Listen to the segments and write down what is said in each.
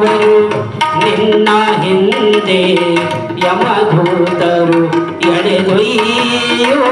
ಬರುವರು ನಿನ್ನ ಹಿಂದೆ ಯಮಧೂತರು ಎಳೆದೊಯ್ಯುವಾಗ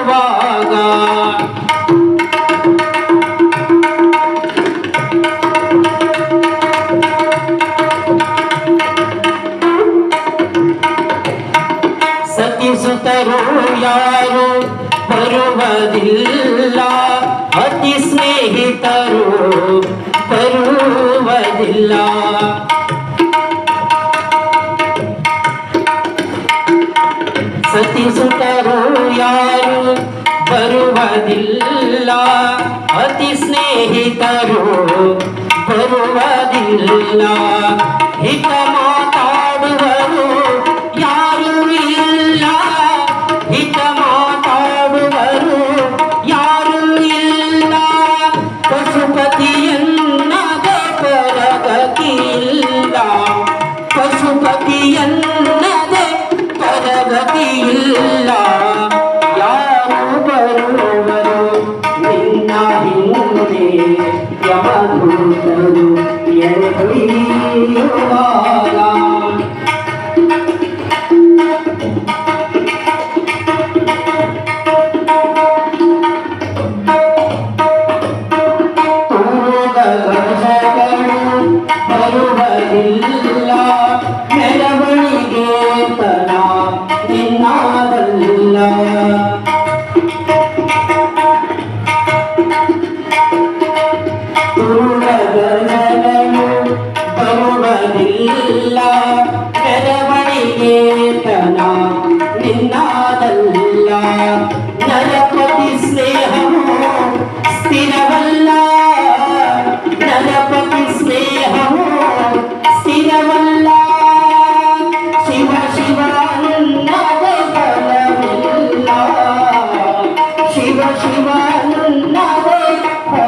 दिल्ला अतिस्नेहितरो बरुवा दिल्ला. हितमा I'm not Allah,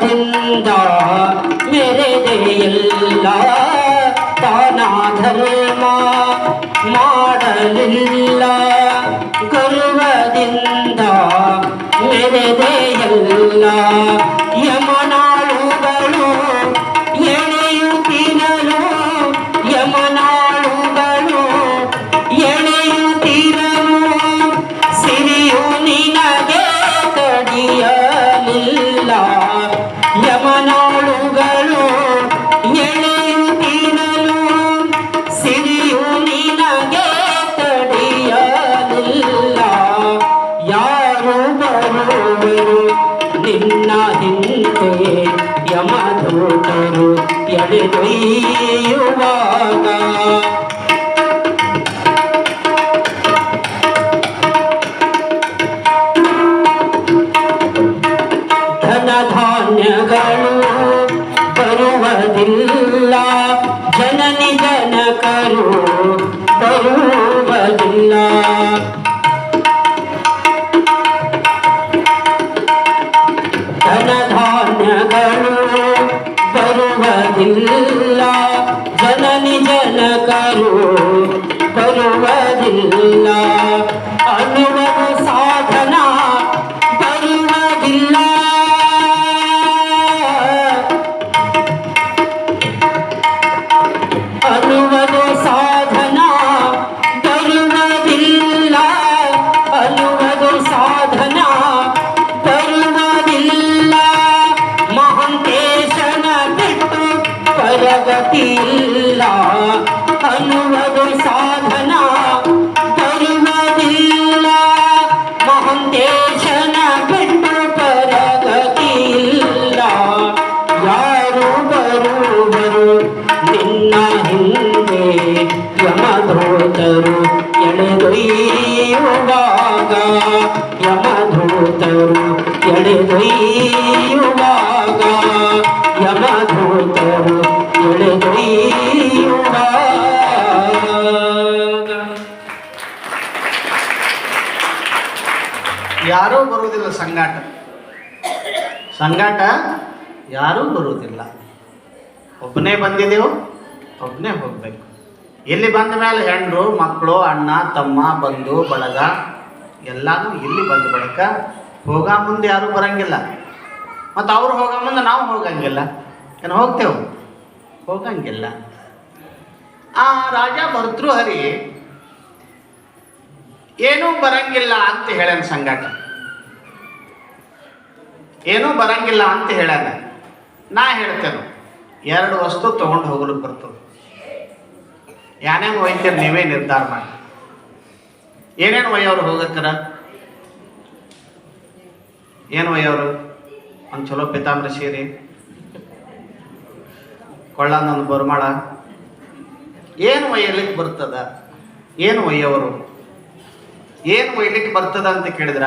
ಧರ್ಮದಿಂದ ಮೆರೆದೆಯಲ್ಲ ತಾನ ಧರ್ಮ ಮಾಡಲಿಲ್ಲ. ಗರ್ವದಿಂದ ಮೆರೆದೆಯಲ್ಲ ಯಮನ ಕಾರುವೆರು ನಿನ್ನ ಹಿಂತೆಯೇ ಯಮದೂತರು ಎಡೆದೊಯ್ಯುವಾಗ ಯಮಧೂತರು ಎಳೆದೊಯ್ಯುವಾಗ ಯಮಧೂತರು ಎಳೆದೊಯ್ಯುವಾಗ ಯಾರೂ ಬರುವುದಿಲ್ಲ ಸಂಗಾಟ ಸಂಗಾಟ ಯಾರೂ ಬರುವುದಿಲ್ಲ. ಒಬ್ಬನೇ ಬಂದಿದ್ದೆವು ಒಬ್ಬನೇ ಹೋಗ್ಬೇಕು. ಇಲ್ಲಿ ಬಂದ ಮೇಲೆ ಹೆಣ್ಣು ಮಕ್ಕಳು ಅಣ್ಣ, ತಮ್ಮ, ಬಂಧು, ಬಳಗ, ಎಲ್ಲಾನು ಇಲ್ಲಿ ಬಂದ ಬಳಿಕ ಹೋಗ ಮುಂದೆ ಯಾರೂ ಬರಂಗಿಲ್ಲ. ಮತ್ತು ಅವ್ರು ಹೋಗ ಮುಂದೆ ನಾವು ಹೋಗಂಗಿಲ್ಲ. ಏನು ಹೋಗ್ತೇವೆ? ಹೋಗಂಗಿಲ್ಲ. ಆ ರಾಜ ಭರ್ತೃಹರಿ ಏನೂ ಬರಂಗಿಲ್ಲ ಅಂತ ಹೇಳ್ಯಾನ ಸಂಗಾಟ ಏನೂ ಬರಂಗಿಲ್ಲ ಅಂತ ಹೇಳ್ಯಾನ ನಾ ಹೇಳ್ತೇನೆ, ಎರಡು ವಸ್ತು ತಗೊಂಡು ಹೋಗಲು ಬರ್ತದೆ. ಏನೇನು ಒಯ್ತೀರಿ ನೀವೇ ನಿರ್ಧಾರ ಮಾಡಿ. ಏನೇನು ಒಯ್ಯೋರು ಹೋಗಕ್ಕರ ಏನು ಒಯ್ಯೋರು? ಒಂದು ಚಲೋ ಪಿತಾಮ್ರ ಸೀರೆ ಕೊಳ್ಳೊಂದೊಂದು ಬರ್ಮಾಳ. ಏನು ಒಯ್ಯಲಿಕ್ಕೆ ಬರ್ತದ? ಏನು ಒಯ್ಯೋರು? ಏನು ಒಯ್ಯಲಿಕ್ಕೆ ಬರ್ತದ ಅಂತ ಕೇಳಿದ್ರ,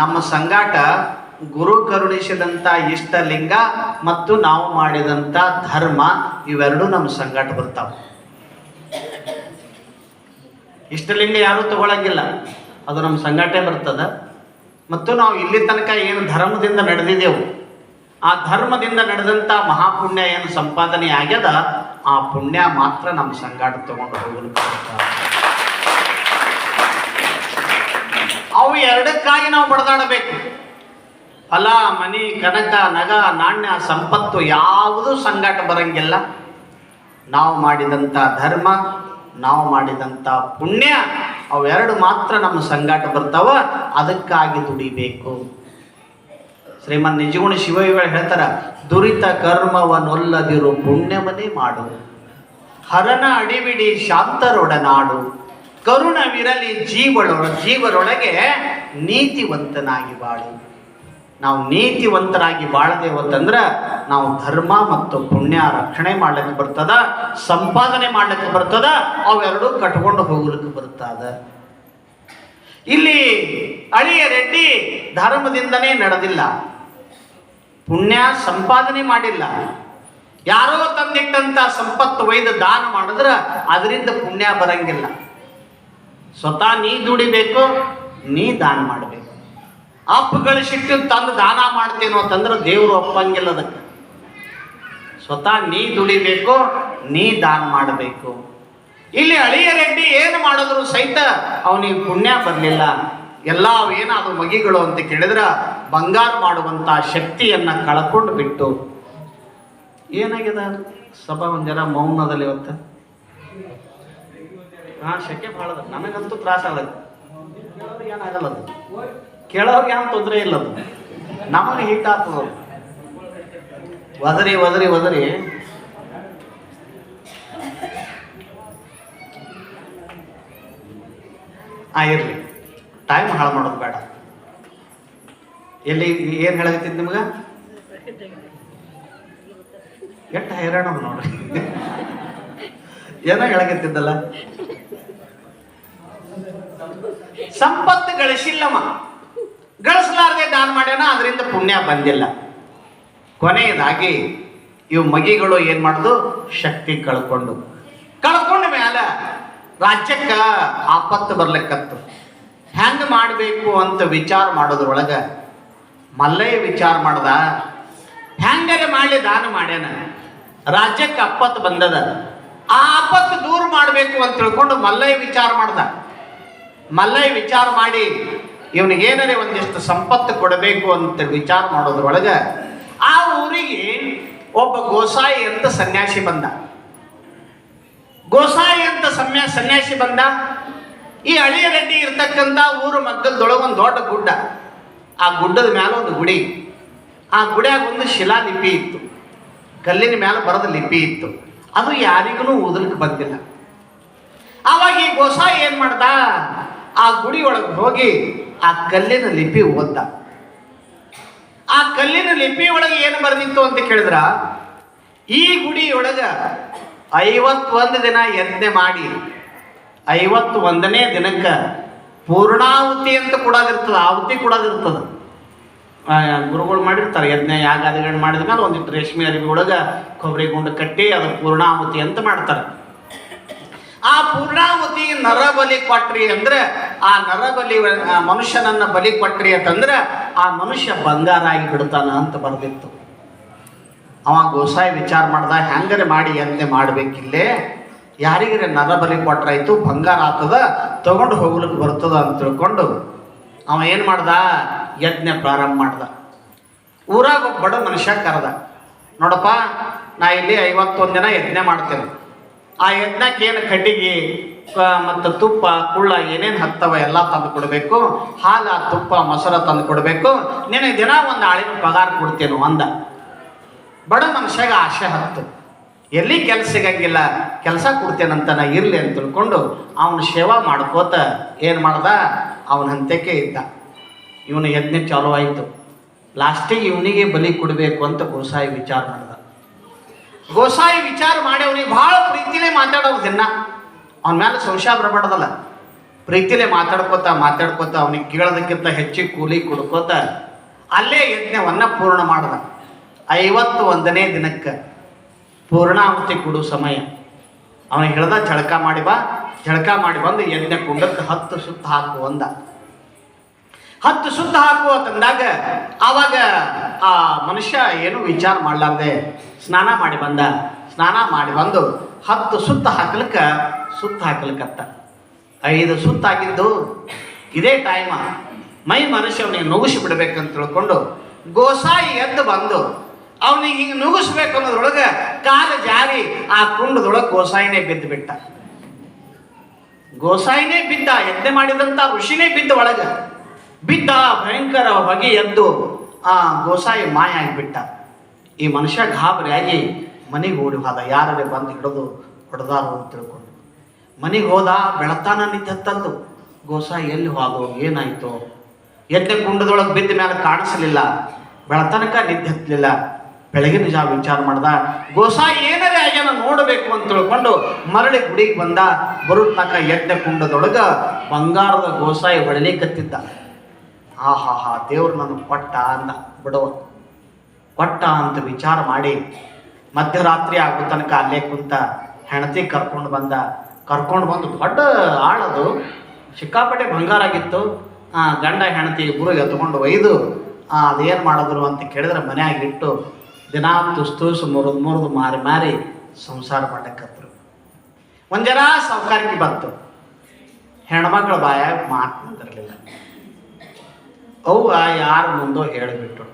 ನಮ್ಮ ಸಂಗಾಟ ಗುರು ಕರುಣಿಸಿದಂಥ ಇಷ್ಟಲಿಂಗ ಮತ್ತು ನಾವು ಮಾಡಿದಂಥ ಧರ್ಮ ಇವೆರಡೂ ನಮ್ಮ ಸಂಗಾಟ ಬರ್ತಾವ. ಇಷ್ಟಲಿಂಗ ಯಾರೂ ತಗೊಳಂಗಿಲ್ಲ. ಅದು ನಮ್ಮ ಸಂಘಟನೆ ಬರ್ತದೆ. ಮತ್ತು ನಾವು ಇಲ್ಲಿ ತನಕ ಏನು ಧರ್ಮದಿಂದ ನಡೆದಿದ್ದೆವು. ಆ ಧರ್ಮದಿಂದ ನಡೆದಂಥ ಮಹಾಪುಣ್ಯ ಏನು ಸಂಪಾದನೆ ಆಗ್ಯದ, ಆ ಪುಣ್ಯ ಮಾತ್ರ ನಮ್ಮ ಸಂಗಾಟ ತಗೊಂಡು ಹೋಗಲು ಅವು ಎರಡಕ್ಕಾಗಿ ನಾವು ಬಡದಾಡಬೇಕು. ಫಲ, ಮನಿ, ಕನಕ, ನಗ, ನಾಣ್ಯ, ಸಂಪತ್ತು ಯಾವುದೂ ಸಂಗಾಟ ಬರಂಗಿಲ್ಲ. ನಾವು ಮಾಡಿದಂಥ ಧರ್ಮ ನಾವು ಮಾಡಿದಂಥ ಪುಣ್ಯ ಅವೆರಡು ಮಾತ್ರ ನಮ್ಮ ಸಂಗಾಟ ಬರ್ತಾವ, ಅದಕ್ಕಾಗಿ ದುಡಿಬೇಕು. ಶ್ರೀಮನ್ ನಿಜಗುಣ ಶಿವಯುಗಳು ಹೇಳ್ತಾರ, ದುರಿತ ಕರ್ಮವನ್ನೊಲ್ಲದಿರು ಪುಣ್ಯವನ್ನೇ ಮಾಡು. ಹರನ ಅಡಿಬಿಡಿ ಶಾಂತರೊಡನಾಡು. ಕರುಣವಿರಲಿ ಜೀವಳೊಳ ಜೀವರೊಳಗೆ ನೀತಿವಂತನಾಗಿ ಬಾಳು. ನಾವು ನೀತಿವಂತರಾಗಿ ಬಾಳದೇವು ಅಂತಂದ್ರೆ ನಾವು ಧರ್ಮ ಮತ್ತು ಪುಣ್ಯ ರಕ್ಷಣೆ ಮಾಡ್ಲಿಕ್ಕೆ ಬರ್ತದ, ಸಂಪಾದನೆ ಮಾಡ್ಲಿಕ್ಕೆ ಬರ್ತದ, ಅವೆರಡೂ ಕಟ್ಕೊಂಡು ಹೋಗ್ಲಿಕ್ಕೆ ಬರ್ತದ ಇಲ್ಲಿ ಅಳಿಯ ರೆಡ್ಡಿ ಧರ್ಮದಿಂದನೇ ನಡೆದಿಲ್ಲ, ಪುಣ್ಯ ಸಂಪಾದನೆ ಮಾಡಿಲ್ಲ. ಯಾರೋ ತಂದಿಟ್ಟಂತ ಸಂಪತ್ತು ಒಯ್ದು ದಾನ ಮಾಡಿದ್ರೆ ಅದರಿಂದ ಪುಣ್ಯ ಬರಂಗಿಲ್ಲ. ಸ್ವತಃ ನೀ ದುಡಿಬೇಕು, ನೀ ದಾನ ಮಾಡಬೇಕು. ಅಪ್ಪ ಗಳಿಸಿಟ್ಟು ತಂದು ದಾನ ಮಾಡ್ತೇನೋ ಅಂತಂದ್ರೆ ದೇವರು ಒಪ್ಪಂಗಿಲ್ಲ ಅದಕ್ಕೆ ಸ್ವತಃ ನೀ ದುಡಿಬೇಕು, ನೀ ದಾನ ಮಾಡಬೇಕು. ಇಲ್ಲಿ ಅಳಿಯ ರೆಡ್ಡಿ ಏನು ಮಾಡಿದ್ರು ಸಹಿತ ಅವನಿಗೆ ಪುಣ್ಯ ಬರಲಿಲ್ಲ. ಎಲ್ಲ ಏನಾದರೂ ಮಗಿಗಳು ಅಂತ ಕೇಳಿದ್ರೆ ಬಂಗಾರ ಮಾಡುವಂಥ ಶಕ್ತಿಯನ್ನು ಕಳ್ಕೊಂಡು ಬಿಟ್ಟು. ಏನಾಗಿದೆ? ಸಭಾ ಒಂದು ಜನ ಮೌನದಲ್ಲಿ ಇವತ್ತು? ಹಾ ಶಕೆ ಭಾಳ ನನಗಂತೂ ತ್ರಾಸ ಆಗಲ್ಲ ಏನಾಗಲ್ಲ ಅದು? ಕೇಳೋರ್ಗೆ ಏನು ತೊಂದರೆ ಇಲ್ಲ ಅದು. ನಮಗೆ ಹಿಟ್ ಆಗ್ತದ. ಒದರಿ ಒದರಿ ಒದರಿ. ಟೈಮ್ ಹಾಳು ಮಾಡೋದು ಬೇಡ. ಎಲ್ಲಿ, ಏನು ಹೇಳಕತ್ತಿದ್ ನಿಮ್ಗೆ? ಎಷ್ಟು ಹೈರಾಣ ನೋಡಿ ನೋಡ್ರಿ. ಏನೋ ಹೇಳಕತ್ತಿದ್ದಲ್ಲ? ಸಂಪತ್ತು ಗಳಿಸಿಲ್ಲಮ್ಮ. ಗಳಿಸಲಾರದೆ ದಾನ ಮಾಡ್ಯಾನ ಅದರಿಂದ ಪುಣ್ಯ ಬಂದಿಲ್ಲ. ಕೊನೆಯದಾಗಿ ಇವು ಮಗಿಗಳು ಏನ್ ಮಾಡುದು? ಶಕ್ತಿ ಕಳ್ಕೊಂಡು. ಕಳ್ಕೊಂಡ ಮೇಲೆ ರಾಜ್ಯಕ್ಕ ಆಪತ್ತು ಬರ್ಲಿಕ್ಕತ್ತು. ಹೆಂಗ್ ಮಾಡಬೇಕು ಅಂತ ವಿಚಾರ ಮಾಡೋದ್ರೊಳಗ ಮಲ್ಲಯ್ಯ ವಿಚಾರ ಮಾಡ್ದ, ಹೆಂಗರೆ ಮಾಡಿ ದಾನ ಮಾಡ್ಯಾನ? ರಾಜ್ಯಕ್ಕೆ ಅಪ್ಪತ್ತು ಬಂದದ. ಆ ಆಪತ್ತು ದೂರ ಮಾಡಬೇಕು ಅಂತ ತಿಳ್ಕೊಂಡು ಮಲ್ಲಯ್ಯ ವಿಚಾರ ಮಾಡ್ದ. ಮಲ್ಲಯ್ಯ ವಿಚಾರ ಮಾಡಿ ಇವನಿಗೆ ಒಂದಿಷ್ಟು ಸಂಪತ್ತು ಕೊಡಬೇಕು ಅಂತ ವಿಚಾರ ಮಾಡೋದ್ರೊಳಗೆ ಆ ಊರಿಗೆ ಒಬ್ಬ ಗೋಸಾಯಿ ಅಂತ ಸನ್ಯಾಸಿ ಬಂದ. ಗೋಸಾಯಿ ಅಂತ ಸನ್ಯಾ ಸನ್ಯಾಸಿ ಬಂದ. ಈ ಹಳಿಯ ರೆಡ್ಡಿ ಇರ್ತಕ್ಕಂಥ ಊರು ಮಗ್ಗಲ್ದೊಳಗೆ ಒಂದು ದೊಡ್ಡ ಗುಡ್ಡ. ಆ ಗುಡ್ಡದ ಮೇಲೆ ಒಂದು ಗುಡಿ. ಆ ಗುಡಿಯಾಗ ಒಂದು ಶಿಲಾಲಿಪಿ ಇತ್ತು. ಕಲ್ಲಿನ ಮೇಲೆ ಬರದ ಲಿಪಿ ಇತ್ತು. ಅದು ಯಾರಿಗೂ ಓದಲಿಕ್ಕೆ ಬಂದಿಲ್ಲ. ಆವಾಗ ಈ ಗೋಸಾಯಿ ಏನು ಮಾಡ್ದ? ಆ ಗುಡಿ ಒಳಗೆ ಹೋಗಿ ಆ ಕಲ್ಲಿನ ಲಿಪಿ ಓದ್ದ. ಆ ಕಲ್ಲಿನ ಲಿಪಿ ಒಳಗೆ ಏನು ಬರೆದಿತ್ತು ಅಂತ ಕೇಳಿದ್ರ? ಈ ಗುಡಿ ಒಳಗ ಐವತ್ತೊಂದು ದಿನ ಯಜ್ಞೆ ಮಾಡಿ ಐವತ್ತು ಒಂದನೇ ದಿನಕ್ಕೆ ಪೂರ್ಣಾಹುತಿ ಅಂತ ಕೊಡೋದಿರ್ತದ ಆಹುತಿ ಕೊಡೋದಿರ್ತದ ಗುರುಗಳು ಮಾಡಿರ್ತಾರೆ, ಯಜ್ಞ ಯಾಗಾದಿಗಳನ್ನು ಮಾಡಿದ ಮೇಲೆ ಒಂದಿಟ್ಟು ರೇಷ್ಮೆ ಅರಿವಿ ಒಳಗೆ ಕೊಬ್ಬರಿ ಗುಂಡು ಕಟ್ಟಿ ಅದು ಪೂರ್ಣಾಹುತಿ ಅಂತ ಮಾಡ್ತಾರೆ. ಆ ಪೂರ್ಣಾಹುತಿ ನರಬಲಿ ಕೊಟ್ರಿ ಅಂದ್ರೆ ಆ ನರಬಲಿ ಆ ಮನುಷ್ಯನನ್ನ ಬಲಿ ಕೊಟ್ರಿ ಅಂತಂದ್ರೆ ಆ ಮನುಷ್ಯ ಬಂಗಾರ ಆಗಿ ಬಿಡ್ತಾನ ಅಂತ ಬರ್ದಿತ್ತು. ಅವ ಗೋಸಾಯಿ ವಿಚಾರ ಮಾಡ್ದ ಹೆಂಗರೆ ಮಾಡಿ ಎಂದೆ ಮಾಡ್ಬೇಕಿಲ್ಲೇ? ಯಾರಿಗರೆ ನರಬಲಿ ಕೊಟ್ರಾಯ್ತು, ಬಂಗಾರ ಆತದ ತಗೊಂಡು ಹೋಗ್ಲಿಕ್ಕೆ ಬರ್ತದ? ಅಂತ ತಿಳ್ಕೊಂಡು ಅವ ಏನು ಮಾಡ್ದ? ಯಜ್ಞ ಪ್ರಾರಂಭ ಮಾಡ್ದ. ಊರಾಗ ಒಬ್ಬ ಬಡ ಮನುಷ್ಯ ಕರೆದ, ನೋಡಪ್ಪ, ನಾ ಇಲ್ಲಿ ಐವತ್ತೊಂದು ದಿನ ಯಜ್ಞ ಮಾಡ್ತೇನೆ. ಆ ಏನು ಕಟ್ಟಿಗೆ ಮತ್ತು ತುಪ್ಪ, ಕುಳ್ಳ ಏನೇನು ಹತ್ತವ ಎಲ್ಲ ತಂದು ಕೊಡಬೇಕು. ಹಾಲ, ತುಪ್ಪ, ಮೊಸರ ತಂದು ಕೊಡಬೇಕು. ನಿನಗೆ ದಿನ ಒಂದು ಆಳಿನ ಪಗಾರ ಕೊಡ್ತೇನು ಅಂದ. ಬಡ ಮನುಷ್ಯಾಗ ಆಸೆ ಹತ್ತು. ಎಲ್ಲಿ ಕೆಲಸ ಸಿಗಂಗಿಲ್ಲ, ಕೆಲಸ ಕೊಡ್ತೇನಂತ ನಾ ಇರಲಿ ಅಂತ ತಿಳ್ಕೊಂಡು ಅವನ ಸೇವಾ ಮಾಡ್ಕೋತ ಏನು ಮಾಡ್ದ? ಅವನ ಹಂತಕ್ಕೆ ಇದ್ದ. ಇವನು ಯಜ್ಞ ಚಾಲು ಆಯಿತು. ಲಾಸ್ಟಿಗೆ ಇವನಿಗೆ ಬಲಿ ಕೊಡಬೇಕು ಅಂತ ಗೋಸಾಯಿ ವಿಚಾರ ಮಾಡ್ದ. ಗೋಸಾಯಿ ವಿಚಾರ ಮಾಡಿ ಬಹಳ ಭಾಳ ಪ್ರೀತಿಲೇ ಮಾತಾಡೋದು ದಿನ. ಅವನ ಮೇಲೆ ಸಂಶಯ ಬರಬಾರ್ದಲ್ಲ. ಪ್ರೀತಿಲೇ ಮಾತಾಡ್ಕೋತ ಮಾತಾಡ್ಕೋತ ಅವನಿಗೆ ಕೇಳೋದಕ್ಕಿಂತ ಹೆಚ್ಚಿಗೆ ಕೂಲಿ ಕೊಡ್ಕೋತ ಅಲ್ಲೇ ಯಜ್ಞವನ್ನ ಪೂರ್ಣ ಮಾಡ್ದ. ಐವತ್ತು ಒಂದನೇ ದಿನಕ್ಕೆ ಪೂರ್ಣಾಹುತಿ ಕೊಡು ಸಮಯ. ಅವನು ಹೇಳ್ದ ಜಳಕ ಮಾಡಿ ಬಾ ಜಳಕ ಮಾಡಿ ಬಂದು ಯಜ್ಞ ಕುಂಡಕ್ಕೆ ಹತ್ತು ಸುತ್ತ ಹಾಕು ಅಂದ. ಹತ್ತು ಸುತ್ತ ಹಾಕುವ ತಂದಾಗ ಆವಾಗ ಆ ಮನುಷ್ಯ ಏನು ವಿಚಾರ ಮಾಡಲಾರ್ದೆ ಸ್ನಾನ ಮಾಡಿ ಬಂದ. ಸ್ನಾನ ಮಾಡಿ ಬಂದು ಹತ್ತು ಸುತ್ತ ಹಾಕ್ಲಿಕ್ಕ ಸುತ್ತ ಹಾಕ್ಲಿಕ್ಕತ್ತ. ಐದು ಸುತ್ತ ಆಗಿದ್ದು ಇದೇ ಟೈಮ ಮೈ ಮನುಷ್ಯ ಅವನಿಗೆ ನುಗ್ಗಿಸಿ ಬಿಡ್ಬೇಕಂತ ತಿಳ್ಕೊಂಡು ಗೋಸಾಯಿ ಎದ್ದು ಬಂದು ಅವನಿಗೆ ಹಿಂಗೆ ನುಗ್ಗಿಸ್ಬೇಕು ಅನ್ನೋದ್ರೊಳಗೆ ಕಾಲು ಜಾರಿ ಆ ಕುಂಡದೊಳಗೆ ಗೋಸಾಯಿನೇ ಬಿದ್ದು ಬಿಟ್ಟ. ಗೋಸಾಯಿನೇ ಬಿದ್ದ, ಯಜ್ಞ ಮಾಡಿದಂಥ ಋಷಿನೇ ಬಿದ್ದ ಒಳಗೆ. ಬಿದ್ದ ಭಯಂಕರ ಹೊಗೆ ಎದ್ದು ಆ ಗೋಸಾಯಿ ಮಾಯ ಆಗಿಬಿಟ್ಟ ಈ ಮನುಷ್ಯ ಗಾಬರಿಯಾಗಿ ಮನೆಗೆ ಓಡಿ ಹೋದ. ಯಾರೇ ಬಂದು ಹಿಡಿದು ಹೊಡೆದಾರು ಅಂತ ತಿಳ್ಕೊಂಡು. ಮನೆಗೆ ಹೋದ, ಬೆಳತಾನ ನಿಂತದ್ದು ಗೋಸಾಯಿ ಎಲ್ಲಿ ಹೋದು, ಏನಾಯ್ತು. ಎದ್ದೆ ಕುಂಡದೊಳಗೆ ಬಿದ್ದ ಮೇಲೆ ಕಾಣಿಸಲಿಲ್ಲ. ಬೆಳತನಕ ನಿದ್ದೆ ಹತ್ತಲಿಲ್ಲ ಬೆಳಗಿನ ಜಾವ ವಿಚಾರ ಮಾಡ್ದ, ಗೋಸಾಯಿ ಏನರೇ ಆಗ್ಯಾನ ನೋಡಬೇಕು ಅಂತ ತಿಳ್ಕೊಂಡು ಮರಳಿ ಗುಡಿಗೆ ಬಂದ. ಬರುತ್ತಕ ಎದ್ದೆ ಕುಂಡದೊಳಗ ಬಂಗಾರದ ಗೋಸಾಯಿ ಹೊಡಲಿಕತ್ತಿದ್ದ. ಆ ಹಾ ಹಾ ದೇವ್ರು ನನಗೆ ಕೊಟ್ಟ ಅಂದ. ಬಿಡುವ ಕೊಟ್ಟ ಅಂತ ವಿಚಾರ ಮಾಡಿ ಮಧ್ಯರಾತ್ರಿ ಆಗೋ ತನಕ ಅಲ್ಲೇ ಕುಂತ ಹೆಣತಿ ಕರ್ಕೊಂಡು ಬಂದ. ಕರ್ಕೊಂಡು ಬಂದು ದೊಡ್ಡ ಆಳದು. ಸಿಕ್ಕಾಪಟ್ಟೆ ಬಂಗಾರ ಆಗಿತ್ತು. ಗಂಡ ಹೆಣತಿ ಇಬ್ಬರು ಎತ್ಕೊಂಡು ಒಯ್ದು ಅದೇನು ಮಾಡಿದ್ರು ಅಂತ ಕೇಳಿದ್ರೆ ಮನ್ಯಾಗ ಇಟ್ಟು ದಿನ ತುಸ್ ತುಸು ಮುರಿದು ಮುರಿದು ಮಾರಿ ಮಾರಿ ಸಂಸಾರ ಮಾಡಕ್ಕತ್ರು ಒಂದಿನ ಸಾವುಕಾರಿಕೆ ಬಂತು. ಹೆಣ್ಮಕ್ಳ ಬಾಯಾಗ ಮಾತು ನಿಂದಿರಲಿಲ್ಲ ಅವ್ವ ಯಾರು ಮುಂದೋ ಹೇಳಿಬಿಟ್ರು.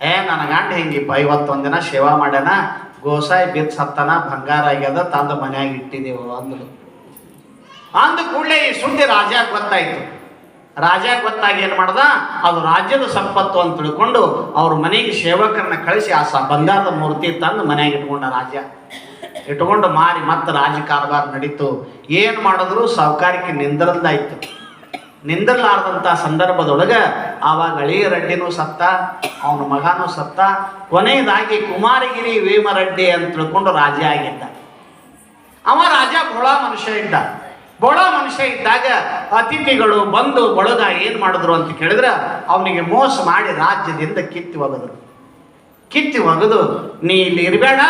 ಏ, ನನ್ನ ಗಂಡ ಹಿಂಗಿಪ್ಪ, ಐವತ್ತೊಂದು ದಿನ ಸೇವಾ ಮಾಡ್ಯಾನ, ಗೋಸಾಯಿ ಬಿದ್ದು ಸತ್ತನ, ಬಂಗಾರ ಆಗ್ಯದ, ತಂದು ಮನ್ಯಾಗ ಇಟ್ಟಿದ್ದೇವು ಅಂದ್ರು ಅಂದ ಕೂಡಲೇ ಈ ಸುದ್ದಿ ರಾಜ ಗೊತ್ತಾಯ್ತು. ರಾಜ ಗೊತ್ತಾಗಿ ಏನು ಮಾಡ್ದ? ಅದು ರಾಜ್ಯದ ಸಂಪತ್ತು ಅಂತ ತಿಳ್ಕೊಂಡು ಅವ್ರ ಮನೆಗೆ ಸೇವಕರನ್ನ ಕಳಿಸಿ ಆ ಸ ಬಂಗಾರದ ಮೂರ್ತಿ ತಂದು ಮನ್ಯಾಗ ಇಟ್ಕೊಂಡ ರಾಜ ಇಟ್ಕೊಂಡು ಮಾರಿ ಮತ್ತೆ ರಾಜ ಕಾರಬಾರ ನಡೀತು. ಏನು ಮಾಡಿದ್ರು? ಸಾವುಕಾರಿಕೆ ನಿಂದ್ರಲ್ದಾಯ್ತು. ನಿಂದಿರ್ಲಾರ್ದಂಥ ಸಂದರ್ಭದೊಳಗೆ ಆವಾಗ ಅಳಿಯ ರೆಡ್ಡಿನೂ ಸತ್ತ, ಅವನ ಮಗನೂ ಸತ್ತ. ಕೊನೆಯದಾಗಿ ಕುಮಾರಗಿರಿ ವೇಮರೆಡ್ಡಿ ಅಂತ ತಿಳ್ಕೊಂಡು ರಾಜ ಆಗಿದ್ದ. ಅವ ರಾಜ ಬೋಳ ಮನುಷ್ಯ ಇದ್ದ. ಬೋಳ ಮನುಷ್ಯ ಇದ್ದಾಗ ಅತಿಥಿಗಳು ಬಂದು ಬಳಗ ಏನು ಮಾಡಿದ್ರು ಅಂತ ಕೇಳಿದ್ರೆ, ಅವನಿಗೆ ಮೋಸ ಮಾಡಿ ರಾಜ್ಯದಿಂದ ಕಿತ್ತಿ ಒಗೆದ್ರು ಕಿತ್ತಿ ಒಗೆದು, ನೀ ಇಲ್ಲಿ ಇರಬೇಡ.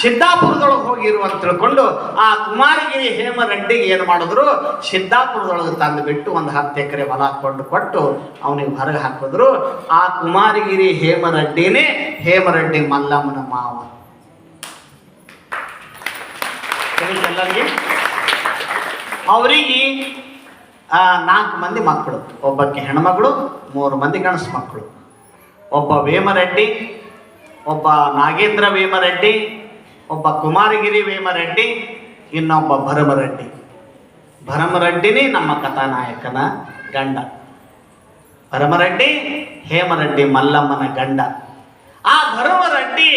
ಸಿದ್ದಾಪುರದೊಳಗೆ ಹೋಗಿರು ಅಂತ ತಿಳ್ಕೊಂಡು ಆ ಕುಮಾರಗಿರಿ ಹೇಮರೆಡ್ಡಿಗೆ ಏನು ಮಾಡಿದ್ರು? ಸಿದ್ದಾಪುರದೊಳಗೆ ತಂದು ಬಿಟ್ಟು ಒಂದು ಹತ್ತು ಎಕರೆ ಹೊಲ ಕೊಂಡು ಕೊಟ್ಟು ಅವನಿಗೆ ಹೊರಗೆ ಹಾಕಿದ್ರು. ಆ ಕುಮಾರಗಿರಿ ಹೇಮರೆಡ್ಡಿನೇ ಹೇಮರೆಡ್ಡಿ ಮಲ್ಲಮ್ಮನ ಮಾವ. ಎಲ್ಲರಿಗೆ? ಅವರಿಗೆ ನಾಲ್ಕು ಮಂದಿ ಮಕ್ಕಳು. ಒಬ್ಬಕ್ಕೆ ಹೆಣ್ಮಗಳು, ಮೂರು ಮಂದಿ ಗಂಡಸು ಮಕ್ಕಳು. ಒಬ್ಬ ವೇಮರೆಡ್ಡಿ ಒಬ್ಬ ನಾಗೇಂದ್ರ ವೇಮರೆಡ್ಡಿ ಒಬ್ಬ ಕುಮಾರಗಿರಿ ವೇಮರೆಡ್ಡಿ ಇನ್ನೊಬ್ಬ ಭರಮರೆಡ್ಡಿ. ಭರಮರೆಡ್ಡಿನೇ ನಮ್ಮ ಕಥಾನಾಯಕನ ಗಂಡ. ಭರಮರೆಡ್ಡಿ, ಹೇಮರೆಡ್ಡಿ, ಮಲ್ಲಮ್ಮನ ಗಂಡ. ಆ ಭರಮರೆಡ್ಡಿ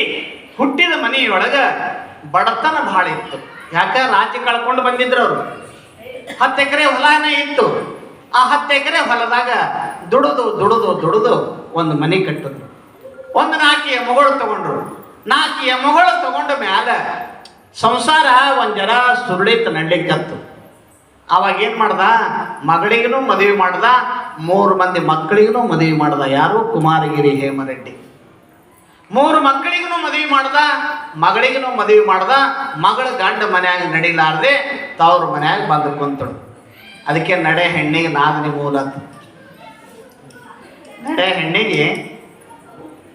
ಹುಟ್ಟಿದ ಮನೆಯೊಳಗ ಬಡತನ ಭಾಳ ಇತ್ತು. ಯಾಕ? ರಾಜ್ಯ ಕಳ್ಕೊಂಡು ಬಂದಿದ್ರು ಅವರು. ಹತ್ತು ಎಕರೆ ಹೊಲನೇ ಇತ್ತು. ಆ ಹತ್ತು ಎಕರೆ ಹೊಲದಾಗ ದುಡಿದು ದುಡಿದು ದುಡಿದು ಒಂದು ಮನೆ ಕಟ್ಟಿದ್ರು. ಒಂದು ನಾಕಿಯ ಮಗಳು ತಗೊಂಡ್ರು. ನಾಕಿಯ ಮಗಳು ತಗೊಂಡ ಮ್ಯಾಲ ಸಂಸಾರ ಒಂದು ಜರ ಸುರುಳಿತ ನಡ್ಲಿಕ್ಕತ್ತು ಅವಾಗ ಏನು ಮಾಡ್ದ? ಮಗಳಿಗೂ ಮದುವೆ ಮಾಡ್ದ, ಮೂರು ಮಂದಿ ಮಕ್ಕಳಿಗೂ ಮದುವೆ ಮಾಡ್ದ. ಯಾರು? ಕುಮಾರಗಿರಿ ಹೇಮರೆಡ್ಡಿ. ಮೂರು ಮಕ್ಕಳಿಗೂ ಮದುವೆ ಮಾಡ್ದ ಮಗಳಿಗೂ ಮದುವೆ ಮಾಡ್ದ. ಮಗಳ ಗಂಡ ಮನ್ಯಾಗ ನಡಿಲಾರ್ದೆ ತವ್ರ ಮನ್ಯಾಗ ಬಂದು ಕುಂತಳು. ಅದಕ್ಕೆ ನಡೆ ಹೆಣ್ಣಿಗೆ ನಾದಿನಿ ಮೂಲ ನಡೆ ಹೆಣ್ಣಿಗೆ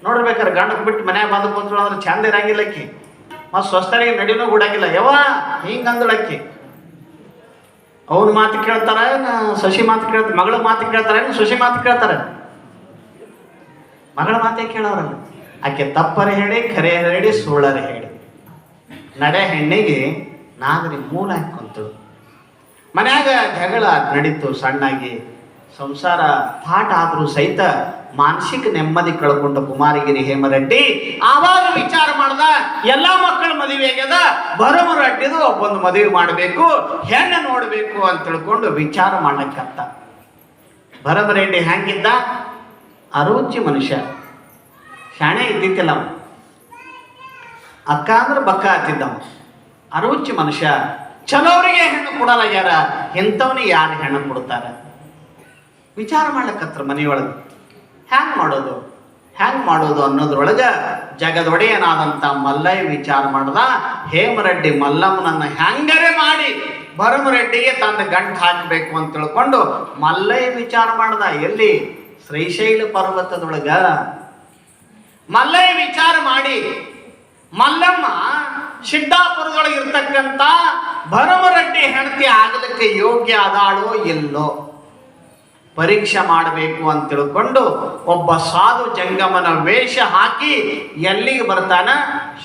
ನೋಡ್ಬೇಕಾರೆ ಗಂಡಕ್ಕೆ ಬಿಟ್ಟು ಮನ್ಯಾಗ ಬಂದು ಕುಂತಳು ಅಂದ್ರೆ ಚಂದ ಇರಂಗಿಲ್ಲ ಅಕ್ಕಿ ಮತ್ತು ಸ್ವಸ್ಥರಿಗೆ ನಡಿನೂ ಗುಡಾಗಿಲ್ಲ ಯವ್ವ, ಹಿಂಗೆ ಅಂದಳಕ್ಕಿ ಅವ್ರ ಮಾತು ಕೇಳ್ತಾರ ಶಶಿ ಮಾತು ಕೇಳ್ತಾರೆ ಮಗಳ ಮಾತು ಕೇಳ್ತಾರೆ ಸಸಿ ಮಾತು ಕೇಳ್ತಾರೆ. ಮಗಳ ಮಾತೇ ಕೇಳೋರಲ್ಲ ಆಕೆ ತಪ್ಪರ ಹೇಳಿ, ಕರೆ ಹೇಳಿ, ಸುಳ್ಳರ ಹೇಳಿ. ನಡೆ ಹೆಣ್ಣಿಗೆ ನಾಗರಿ ಮೂಲ ಹಾಕೊಂತಳು ಮನ್ಯಾಗ ಜಗಳ ನಡೀತು ಸಣ್ಣಾಗಿ. ಸಂಸಾರ ಪಾಠ ಆದರೂ ಸಹಿತ ಮಾನಸಿಕ ನೆಮ್ಮದಿ ಕಳ್ಕೊಂಡ ಕುಮಾರಗಿರಿ ಹೇಮರೆಡ್ಡಿ ಆವಾಗ ವಿಚಾರ ಮಾಡ್ದ, ಎಲ್ಲ ಮಕ್ಕಳ ಮದುವೆ ಆಗ್ಯದ ಬರಮರ ಅಡ್ಡಿದು ಒಬ್ಬೊಂದು ಮದುವೆ ಮಾಡಬೇಕು, ಹೆಣ್ಣು ನೋಡಬೇಕು ಅಂತ ತಿಳ್ಕೊಂಡು ವಿಚಾರ ಮಾಡಕ್ಕತ್ತ ಭರಮರೆಡ್ಡಿ ಹೆಂಗಿದ್ದ ಅರುಚಿ ಮನುಷ್ಯ. ಶಾಣೆ ಇದ್ದಿತ್ತಿಲ್ಲ ಅವ. ಅಕ್ಕ ಅಂದ್ರೆ ಬಕ್ಕ ಹತ್ತಿದ್ದವ. ಅರುಚಿ ಮನುಷ್ಯ, ಚಲೋರಿಗೆ ಹೆಣ್ಣು ಕೊಡಲ್ಲ ಕೊಡಲಾಗ್ಯಾರ ಇಂಥವನಿಗೆ ಯಾರು ಹೆಣ್ಣು ಕೊಡ್ತಾರೆ? ವಿಚಾರ ಮಾಡ್ಲಕ್ಕತ್ರ ಮನೆಯೊಳಗೆ. ಹ್ಯಾಂಗ್ ಮಾಡೋದು? ಹ್ಯಾಂಗ್ ಮಾಡೋದು ಅನ್ನೋದ್ರೊಳಗ ಜಗದೊಡೆಯನಾದಂಥ ಮಲ್ಲಯ್ಯ ವಿಚಾರ ಮಾಡ್ದ, ಹೇಮರೆಡ್ಡಿ ಮಲ್ಲಮ್ಮನನ್ನ ಹ್ಯಾಂಗರೆ ಮಾಡಿ ಭರಮರೆಡ್ಡಿಗೆ ತನ್ನ ಗಂಟು ಹಾಕಬೇಕು ಅಂತ ತಿಳ್ಕೊಂಡು ಮಲ್ಲಯ್ಯ ವಿಚಾರ ಮಾಡ್ದ. ಎಲ್ಲಿ? ಶ್ರೀಶೈಲ ಪರ್ವತದೊಳಗ. ಮಲ್ಲಯ್ಯ ವಿಚಾರ ಮಾಡಿ ಮಲ್ಲಮ್ಮ ಸಿದ್ದಾಪುರದೊಳಗೆ ಇರ್ತಕ್ಕಂಥ ಭರಮರೆಡ್ಡಿ ಹೆಂಡತಿ ಆಗಲಿಕ್ಕೆ ಯೋಗ್ಯ ಅದಾಳೋ ಇಲ್ಲೋ? ಪರೀಕ್ಷೆ ಮಾಡಬೇಕು ಅಂತ ತಿಳ್ಕೊಂಡು ಒಬ್ಬ ಸಾಧು ಜಂಗಮನ ವೇಷ ಹಾಕಿ ಎಲ್ಲಿಗೆ ಬರ್ತಾನ?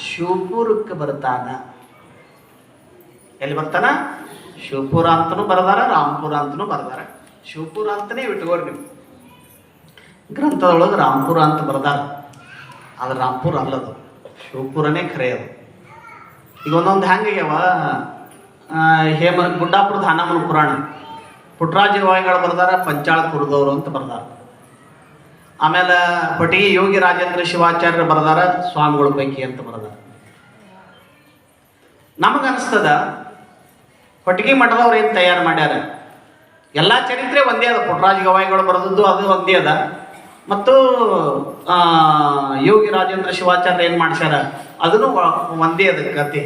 ಶಿವಪುರಕ್ಕೆ ಬರ್ತಾನ. ಎಲ್ಲಿ ಬರ್ತಾನ? ಶಿವಪುರ ಅಂತನೂ ಬರ್ದಾರ, ರಾಮಪುರ ಅಂತನೂ ಬರ್ದಾರ. ಶಿವಪುರ ಅಂತನೇ ಇಟ್ಕೋರಿ ನೀವು. ಗ್ರಂಥದೊಳಗೆ ರಾಮಪುರ ಅಂತ ಬರ್ದಾರ. ಆದ್ರೆ ರಾಮ್ಪುರ ಅಲ್ಲದು. ಶಿವಪುರನೇ ಖರೆ ಅದು. ಈಗ ಒಂದೊಂದು ಹೆಂಗಾಗ್ಯಾವ ಹೇಮ ಗುಡ್ಡಾಪುರದ ಹನ್ನಮನ ಪುರಾಣ. ಪುಟ್ಟರಾಜ ವಾಯಿಗಳು ಬರ್ದಾರ ಪಂಚಾಳಪುರದವರು ಅಂತ ಬರ್ದಾರ ಆಮೇಲೆ ಪಟಿಗೆ ಯೋಗಿ ರಾಜೇಂದ್ರ ಶಿವಾಚಾರ್ಯರು ಬರ್ದಾರ ಸ್ವಾಮಿಗಳ ಪೈಕಿ ಅಂತ ಬರ್ದಾರ ನಮಗನ್ಸ್ತದ ಹೊಟ್ಟಿಗೆ ಮಠದವ್ರು ಏನು ತಯಾರು ಮಾಡ್ಯಾರ? ಎಲ್ಲ ಚರಿತ್ರೆ ಒಂದೇ ಅದ, ಪುಟ್ರಾಜ ಗವಾಯಿಗಳು ಬರೆದದ್ದು ಅದು ಒಂದೇ ಅದ. ಮತ್ತು ಯೋಗಿ ರಾಜೇಂದ್ರ ಶಿವಾಚಾರ್ಯ ಏನು ಮಾಡ್ಸ್ಯಾರ? ಅದನ್ನು ಒಂದೇ ಅದ ಕತೆ.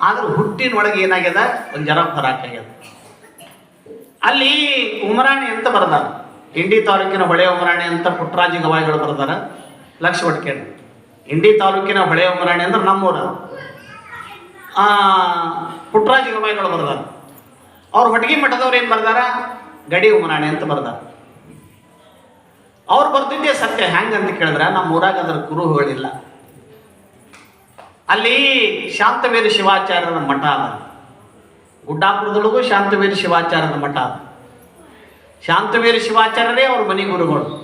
ಆದ್ರೆ ಹುಟ್ಟಿನೊಳಗೆ ಏನಾಗ್ಯದ? ಒಂದು ಜರ ಫರಾಕ್ ಆಗ್ಯದ. ಅಲ್ಲಿ ಉಮರಾಣಿ ಅಂತ ಬರ್ದಾರ ಇಂಡಿ ತಾಲೂಕಿನ ಹೊಳೆ ಉಮರಾಣಿ ಅಂತ ಪುಟ್ಟರಾಜ ಗವಾಯಿಗಳು ಬರ್ದಾರ. ಲಕ್ಷ ಹೊಡ್ಕೇಳಿ ಇಂಡಿ ತಾಲೂಕಿನ ಹೊಳೆ ಉಮರಾಣಿ ಅಂದ್ರೆ ನಮ್ಮೂರ. ಪುಟ್ಟರಾಜ ಗವಾಯಿಗಳು ಬರ್ದಾರ. ಅವ್ರು ಹೊಟ್ಟಿಗೆ ಮಠದವ್ರು ಏನು ಬರ್ದಾರ? ಗಡಿ ಉಮರಾಣಿ ಅಂತ ಬರ್ದಾರ. ಅವ್ರು ಬರ್ತಿದ್ದೆ ಸತ್ಯ. ಹೆಂಗಂತ ಕೇಳಿದ್ರೆ ನಮ್ಮ ಊರಾಗ ಅದ್ರ ಕುರುಹುಗಳಿಲ್ಲ ಅಲ್ಲಿ ಶಾಂತವೀರ ಶಿವಾಚಾರ್ಯರ ಮಠ ಅದ. ಗುಡ್ಡಾಪುರದೊಳಗೂ ಶಾಂತವೀರ ಶಿವಾಚಾರ್ಯರ ಮಠ. ಶಾಂತವೀರ ಶಿವಾಚಾರ್ಯರೇ ಅವ್ರ ಮನೆ ಗುರುಗಳು.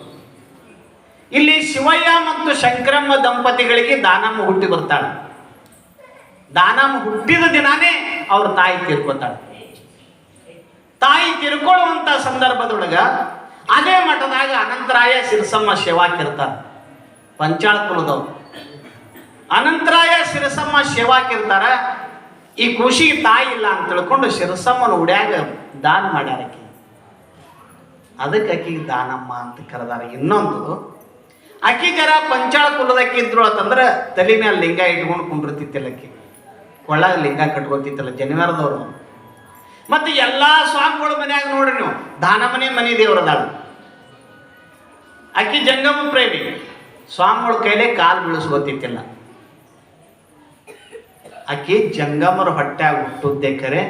ಇಲ್ಲಿ ಶಿವಯ್ಯ ಮತ್ತು ಶಂಕರಮ್ಮ ದಂಪತಿಗಳಿಗೆ ದಾನಮ್ಮ ಹುಟ್ಟಿ ಬರ್ತಾಳೆ. ದಾನಮ್ಮ ಹುಟ್ಟಿದ ದಿನಾನೇ ಅವ್ರ ತಾಯಿ ತೀರ್ಕೊತಾಳೆ. ತಾಯಿ ತಿರ್ಕೊಳ್ಳುವಂತ ಸಂದರ್ಭದೊಳಗ ಅದೇ ಮಠದಾಗ ಅನಂತರಾಯ ಸಿರಸಮ್ಮ ಪಂಚಾಳ ಕುಲದವ್ರು. ಅನಂತರಾಯ ಶಿರಸಮ್ಮ ಸೇವಾಕಿರ್ತಾರ ಈ ಖುಷಿಗೆ ತಾಯಿ ಇಲ್ಲ ಅಂತ ತಿಳ್ಕೊಂಡು ಶಿರಸಮ್ಮನ ಉಡ್ಯಾಗ ದಾನ ಮಾಡ್ಯಾರ ಆಕಿ. ಅದಕ್ಕೆ ಆಕಿಗೆ ದಾನಮ್ಮ ಅಂತ ಕರೆದಾರ. ಇನ್ನೊಂದು ಆಕಿಗರ ಪಂಚಾಳ ಕುಲದಕ್ಕಿದ್ರು ಅಂತಂದ್ರೆ ತಲೆ ಮೇಲೆ ಲಿಂಗ ಇಟ್ಕೊಂಡು ಕುಂಡಿರ್ತಿತ್ತಿಲ್ಲ ಆಕಿ. ಒಳಗೆ ಲಿಂಗ ಕಟ್ಕೊತಿತ್ತಲ್ಲ ಜನಿವಾರದವರು. ಮತ್ತೆ ಎಲ್ಲಾ ಸ್ವಾಮಿಗಳ ಮನ್ಯಾಗ ನೋಡ್ರಿ ನೀವು ದಾನಮನೆ ಮನೆ ದೇವ್ರದಾಳ. ಆಕಿ ಜಂಗಮ ಪ್ರೇಮಿ. ಸ್ವಾಮಿಗಳ ಕೈಲೇ ಕಾಲು ಬೀಳಿಸ್ಕೊತಿತ್ತಿಲ್ಲ. ಆಕಿ ಜಂಗಮರ ಹೊಟ್ಟ್ಯಾಗ ಹುಟ್ಟುದ್ದೆ ಕರೆ.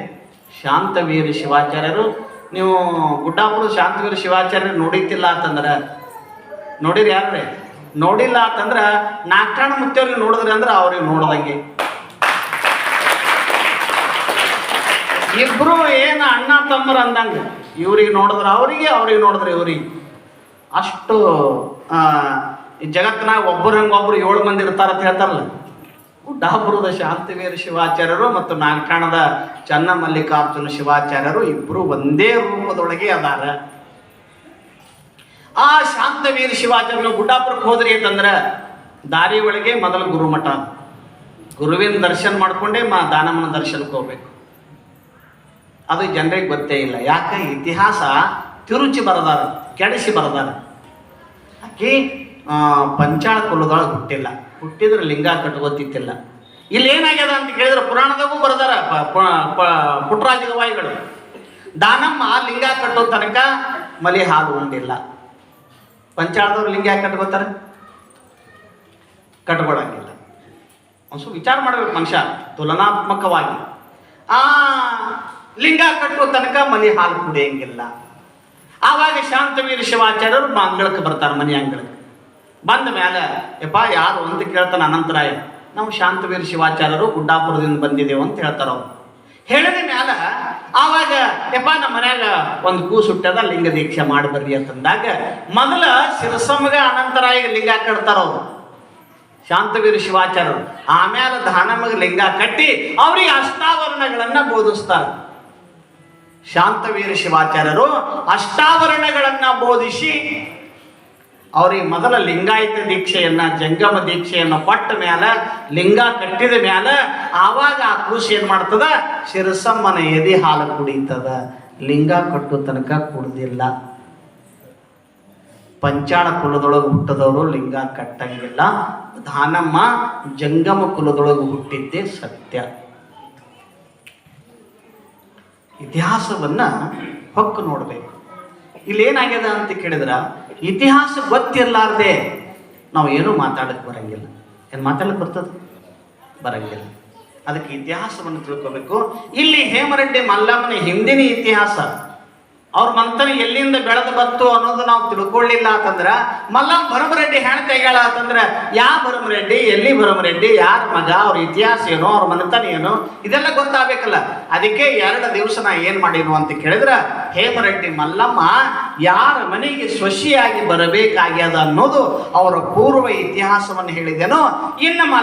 ಶಾಂತವೀರ ಶಿವಾಚಾರ್ಯರು, ನೀವು ಗುಡ್ಡಾಪುರ ಶಾಂತವೀರ ಶಿವಾಚಾರ್ಯರು ನೋಡಿತಿಲ್ಲ ಅಂತಂದ್ರೆ, ನೋಡಿರಿ ಯಾರ್ರಿ? ನೋಡಿಲ್ಲ ಅಂತಂದ್ರೆ ನಾಕಾಣ ಮುತ್ತವ್ರಿಗೆ ನೋಡಿದ್ರಿ ಅಂದ್ರೆ ಅವ್ರಿಗೆ ನೋಡ್ದಂಗೆ. ಇಬ್ರು ಏನು ಅಣ್ಣ ತಮ್ಮರು ಅಂದಂಗೆ, ಇವ್ರಿಗೆ ನೋಡಿದ್ರೆ ಅವರಿಗೆ, ಅವ್ರಿಗೆ ನೋಡಿದ್ರೆ ಇವ್ರಿಗೆ. ಅಷ್ಟು ಜಗತ್ತಿನಾಗ ಒಬ್ಬರಂಗ ಒಬ್ರು ಏಳು ಮಂದಿ ಇರ್ತಾರ ಅಂತ ಹೇಳ್ತಾರಲ್ಲ. ಗುಡ್ಡಾಪುರದ ಶಾಂತಿವೀರ ಶಿವಾಚಾರ್ಯರು ಮತ್ತು ನಾಗಠಾಣದ ಚನ್ನ ಮಲ್ಲಿಕಾರ್ಜುನ ಶಿವಾಚಾರ್ಯರು ಇಬ್ಬರು ಒಂದೇ ರೂಪದೊಳಗೆ ಅದಾರ. ಆ ಶಾಂತವೀರ ಶಿವಾಚಾರ್ಯರು ಗುಡ್ಡಾಪುರಕ್ಕೆ ಹೋದ್ರಿ ಅಂತಂದ್ರೆ ದಾರಿ ಒಳಗೆ ಮೊದಲು ಗುರುಮಠ. ಗುರುವಿನ ದರ್ಶನ ಮಾಡಿಕೊಂಡೇ ಮಾ ದಾನಮ್ಮನ ದರ್ಶನಕ್ಕೆ ಹೋಗ್ಬೇಕು. ಅದು ಜನರಿಗೆ ಗೊತ್ತೇ ಇಲ್ಲ. ಯಾಕೆ? ಇತಿಹಾಸ ತಿರುಚಿ ಬರದಾರ ಕೆಡಿಸಿ ಬರದಾರ. ಆ, ಪಂಚಾಳ ಕುಲದೊಳಗೆ ಹುಟ್ಟಿಲ್ಲ. ಹುಟ್ಟಿದ್ರೆ ಲಿಂಗ ಕಟ್ಕೋತಿತ್ತಿಲ್ಲ ಇಲ್ಲಿ ಏನಾಗ್ಯದ ಅಂತ ಕೇಳಿದ್ರೆ ಪುರಾಣದಾಗೂ ಬರ್ದಾರ, ಪ- ಪ- ಪ- ಪುಟ್ಟರಾಜ ಗವಾಯಿಗಳು ದಾನಮ್ಮ ಲಿಂಗ ಕಟ್ಟೋ ತನಕ ಮಲಿ ಹಾಲು ಉಂಡಿಲ್ಲ. ಪಂಚಾಳದವ್ರು ಲಿಂಗ ಯಾಕೆ ಕಟ್ಕೋತಾರೆ? ಕಟ್ಕೊಳಂಗಿಲ್ಲ ಒಂದು ವಿಚಾರ ಮಾಡಬೇಕು ಮನುಷ್ಯ, ತುಲನಾತ್ಮಕವಾಗಿ. ಆ, ಲಿಂಗ ಕಟ್ಟುವ ತನಕ ಮನೆ ಹಾಲು ಕುಡಿಯಂಗಿಲ್ಲ. ಆವಾಗ ಶಾಂತವೀರ ಶಿವಾಚಾರ್ಯರು ಅಂಗಳಕ್ಕೆ ಬರ್ತಾರೆ ಮನೆ ಅಂಗಳಕ್ಕೆ. ಬಂದ ಮೇಲೆ ಯಪ್ಪ ಯಾರು ಅಂತ ಕೇಳ್ತಾನೆ ಅನಂತರಾಯ ನಾವು ಶಾಂತವೀರ ಶಿವಾಚಾರ್ಯರು ಗುಡ್ಡಾಪುರದಿಂದ ಬಂದಿದ್ದೇವೆ ಅಂತ ಹೇಳ್ತಾರ ಅವ್ರು. ಹೇಳಿದ ಮೇಲೆ, ಆವಾಗ ಯಪ್ಪ ನಮ್ಮ ಮನ್ಯಾಗ ಒಂದು ಕೂ ಸುಟ್ಟದ ಲಿಂಗ ದೀಕ್ಷೆ ಮಾಡಿ ಬರ್ರಿ ಅಂತಂದಾಗ ಮೊದಲ ಶಿರಸಮ್ಮಗ ಅನಂತರಾಯ ಲಿಂಗ ಕಟ್ತಾರ ಅವರು. ಶಾಂತವೀರ ಶಿವಾಚಾರ್ಯರು. ಆಮೇಲೆ ಧಾನಮಗ ಲಿಂಗ ಕಟ್ಟಿ, ಅವ್ರಿಗೆ ಅಷ್ಟಾವರಣಗಳನ್ನ ಬೋಧಿಸ್ತಾರೆ. ಶಾಂತವೀರ ಶಿವಾಚಾರ್ಯರು ಅಷ್ಟಾವರಣಗಳನ್ನ ಬೋಧಿಸಿ ಅವ್ರಿಗೆ ಮೊದಲ ಲಿಂಗಾಯತ ದೀಕ್ಷೆಯನ್ನ, ಜಂಗಮ ದೀಕ್ಷೆಯನ್ನ ಕೊಟ್ಟ ಮೇಲೆ ಲಿಂಗ ಕಟ್ಟಿದ ಮೇಲೆ ಆವಾಗ ಆ ಕೃಷಿ ಏನ್ ಮಾಡ್ತದ? ಶಿರಸಮ್ಮನ ಎದೆ ಹಾಲು ಕುಡಿತದ. ಲಿಂಗ ಕಟ್ಟೋ ತನಕ ಕುಡ್ದಿಲ್ಲ. ಪಂಚಾಳ ಕುಲದೊಳಗೆ ಹುಟ್ಟದವರು ಲಿಂಗ ಕಟ್ಟಂಗಿಲ್ಲ. ದಾನಮ್ಮ ಜಂಗಮ ಕುಲದೊಳಗೆ ಹುಟ್ಟಿದ್ದೇ ಸತ್ಯ. ಇತಿಹಾಸವನ್ನ ಹೊಕ್ಕು ನೋಡಬೇಕು. ಇಲ್ಲಿ ಏನಾಗ್ಯದ ಅಂತ ಕೇಳಿದ್ರ, ಇತಿಹಾಸ ಗೊತ್ತಿರಲಾರ್ದೆ ನಾವು ಏನೂ ಮಾತಾಡಕ್ಕೆ ಬರಂಗಿಲ್ಲ. ಏನು ಮಾತಾಡಕ್ಕೆ ಬರ್ತದೆ? ಬರಂಗಿಲ್ಲ. ಅದಕ್ಕೆ ಇತಿಹಾಸವನ್ನು ತಿಳ್ಕೋಬೇಕು. ಇಲ್ಲಿ ಹೇಮರೆಡ್ಡಿ ಮಲ್ಲಮ್ಮನ ಹಿಂದಿನ ಇತಿಹಾಸ. ಅವ್ರ ಮಂತನ ಎಲ್ಲಿಂದ ಬೆಳೆದು ಬಂತು ಅನ್ನೋದು ನಾವು ತಿಳ್ಕೊಳ್ಳಿಲ್ಲ ಅಂತಂದ್ರ ಮಲ್ಲಮ್ಮ ಭರಮರೆಡ್ಡಿ ಹೆಣ್ ತೆಗ್ಯಾಳ ಅಂತಂದ್ರ, ಯಾ ಭರಮರೆಡ್ಡಿ ಎಲ್ಲಿ ಭರಮರೆಡ್ಡಿ ಯಾರ ಮಗ, ಅವ್ರ ಇತಿಹಾಸ ಏನು, ಅವ್ರ ಮಂತನ ಏನು, ಇದೆಲ್ಲ ಗೊತ್ತಾಗಬೇಕಲ್ಲ. ಅದಕ್ಕೆ ಎರಡು ದಿವಸ ನಾ ಏನ್ ಮಾಡಿದ್ರು ಅಂತ ಕೇಳಿದ್ರ ಹೇಮರೆಡ್ಡಿ ಮಲ್ಲಮ್ಮ, ಯಾರ ಮನೆಗೆ ಸ್ವಶಿಯಾಗಿ ಬರಬೇಕಾಗ್ಯದ ಅನ್ನೋದು ಅವರ ಪೂರ್ವ ಇತಿಹಾಸವನ್ನು ಹೇಳಿದೆನೋ, ಇನ್ನು